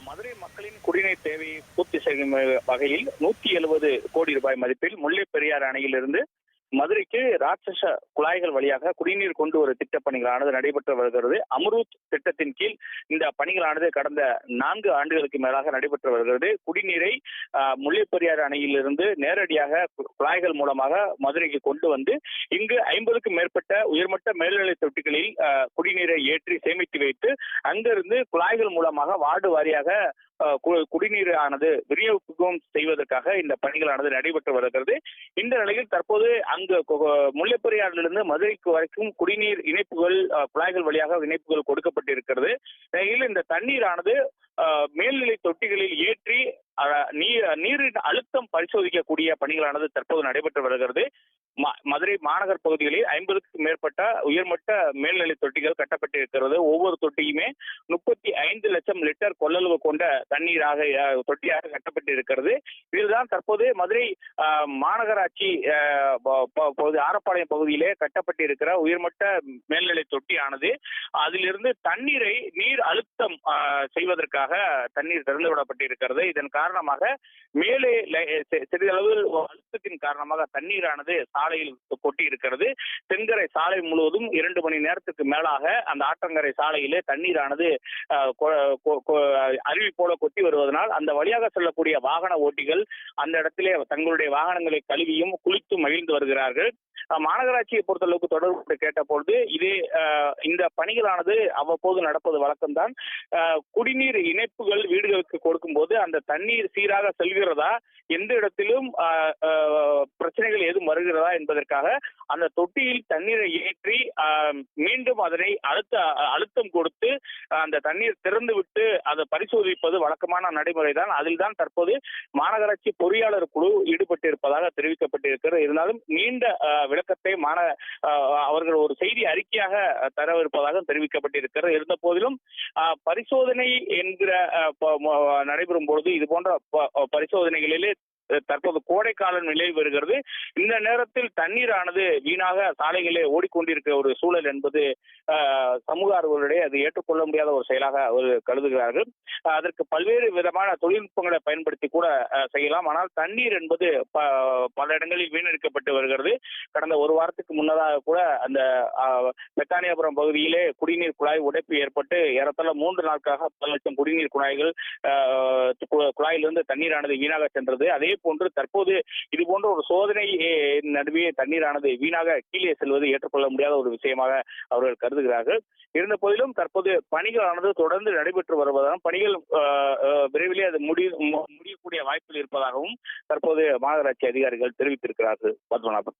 மதுரை மக்களின் குடிநீர் தேவையை பூர்த்தி செய்யும் வகையில் நூத்தி எழுபது கோடி ரூபாய் மதிப்பில் முல்லை பெரியாறு அணையிலிருந்து மதுரைக்கு ராட்சச குழாய்கள் வழியாக குடிநீர் கொண்டு ஒரு திட்டப் பணிகளானது நடைபெற்று வருகிறது. அம்ரூத் திட்டத்தின் கீழ் இந்த பணிகளானது கடந்த நான்கு ஆண்டுகளுக்கு மேலாக நடைபெற்று வருகிறது. குடிநீரை அஹ், முல்லை அணையிலிருந்து நேரடியாக குழாய்கள் மூலமாக மதுரைக்கு கொண்டு வந்து இங்கு ஐம்பதுக்கும் மேற்பட்ட உயர்மட்ட மேல்நிலை தொட்டிகளில் குடிநீரை ஏற்றி சேமித்து வைத்து அங்கிருந்து குழாய்கள் மூலமாக வார்டு வாரியாக குடிநீர் ஆனது குடிநீரானது விநியோகம் செய்வதற்காக இந்த பணிகளானது நடைபெற்று வருகிறது. இந்த நிலையில் தற்போது அங்கு கொ- முல்லைப்பெரியாறிலிருந்து மதுரைக்கு வரைக்கும் குடிநீர் இணைப்புகள் குழாய்கள் வழியாக இணைப்புகள் கொடுக்கப்பட்டிருக்கிறது. நிலையில் இந்த தண்ணீரானது மேல்நிலை தொட்டிகளில் ஏற்றி அஹ், நீரின் அழுத்தம் பரிசோதிக்கக்கூடிய பணிகளானது தற்போது நடைபெற்று வருகிறது. மதுரை மாநகர் பகுதிகளில் ஐம்பதுக்கும் மேற்பட்ட உயர்மட்ட மேல்நிலை தொட்டிகள் கட்டப்பட்டிருக்கிறது. ஒவ்வொரு தொட்டியுமே முப்பத்தி ஐந்து லட்சம் லிட்டர் கொள்ளளவு கொண்ட தண்ணீராக தொட்டியாக கட்டப்பட்டிருக்கிறது. இதுதான் தற்போது மதுரை மாநகராட்சி அஹ், பகுதி ஆரப்பாளையம் பகுதியிலே கட்டப்பட்டிருக்கிற உயர்மட்ட மேல்நிலை தொட்டியானது. அதிலிருந்து தண்ணீரை நீர் அழுத்தம் செய்வதற்காக தண்ணீர் திறந்துவிடப்பட்டிருக்கிறது. இதன் காரணமாக மேலே சிறிதளவு அழுத்தத்தின் காரணமாக தண்ணீரானது சாலையில் கொட்டி இருக்கிறது தென்கரை சாலை முழுவதும் இரண்டு மணி நேரத்துக்கு மேலாக அந்த ஆற்றங்கரை சாலையிலே தண்ணீரானது அருவி போல கொட்டி வருவதனால் அந்த வழியாக செல்லக்கூடிய வாகன ஓட்டிகள் அந்த இடத்திலே தங்களுடைய வாகனங்களை கழுவியும் குளித்தும் மகிழ்ந்து வருகிறார்கள். மாநகராட்சியை பொறுத்தளவுக்கு தொடர்பு கேட்ட பொழுது இதே இந்த பணிகளானது அவ்வப்போது நடப்பது வழக்கம்தான். குடிநீர் இணைப்புகள் வீடுகளுக்கு கொடுக்கும் போது அந்த தண்ணீர் சீராக செல்கிறதா? எந்த இடத்திலும் பிரச்சனைகள் ஏதும் வருகிறதா என்பதற்காக அந்த தொட்டியில் தண்ணீரை ஏற்றி மீண்டும் அதனை அழுத்த அழுத்தம் கொடுத்து அந்த தண்ணீர் திறந்து விட்டு அதை பரிசோதிப்பது வழக்கமான நடைமுறை தான் அதில் தான் தற்போது மாநகராட்சி பொறியாளர் குழு ஈடுபட்டிருப்பதாக தெரிவிக்கப்பட்டிருக்கிறது. இருந்தாலும் நீண்ட விளக்கத்தை மாண அவர்கள் ஒரு செய்தி அறிக்கையாக தரவிருப்பதாக தெரிவிக்கப்பட்டிருக்கிறது. இருந்த போதிலும் பரிசோதனை என்கிற நடைபெறும் பொழுது இது போன்ற ப- பரிசோதனைகளிலே தற்போது கோடைக்காலம் நிலை வருகிறது. இந்த நேரத்தில் தண்ணீரானது வீணாக சாலைகளே ஓடிக்கொண்டிருக்கிற ஒரு சூழல் என்பது சமூக ஆர்வலரிடையே அது ஏற்றுக்கொள்ள முடியாத ஒரு செயலாக அவர் கருதுகிறார்கள். அதற்கு பல்வேறு விதமான தொழில்நுட்பங்களை பயன்படுத்தி கூட செய்யலாம். ஆனால் தண்ணீர் என்பது ப- பல இடங்களில் வீணடிக்கப்பட்டு வருகிறது. கடந்த ஒரு வாரத்துக்கு முன்னதாக கூட அந்த அஹ், பகுதியிலே குடிநீர் குழாய் உடைப்பு ஏற்பட்டு ஏறத்தாழ மூன்று நாட்களாக பல லட்சம் குடிநீர் குழாய்கள் குழாயிலிருந்து தண்ணீரானது வீணாக சென்றது. அதே போன்று தற்போது இது போன்ற ஒரு சோதனை நடுவே தண்ணீரானது வீணாக கீழே செல்வது ஏற்றுக்கொள்ள முடியாத ஒரு விஷயமாக அவர்கள் கருதுகிறார்கள். இருந்த போதிலும் தற்போது பணிகளானது தொடர்ந்து நடைபெற்று வருவதாகவும் பணிகள் விரைவிலே அது முடி முடியக்கூடிய வாய்ப்பில் இருப்பதாகவும் தற்போது மாநகராட்சி அதிகாரிகள் தெரிவித்திருக்கிறார்கள் பத்மநாபன்.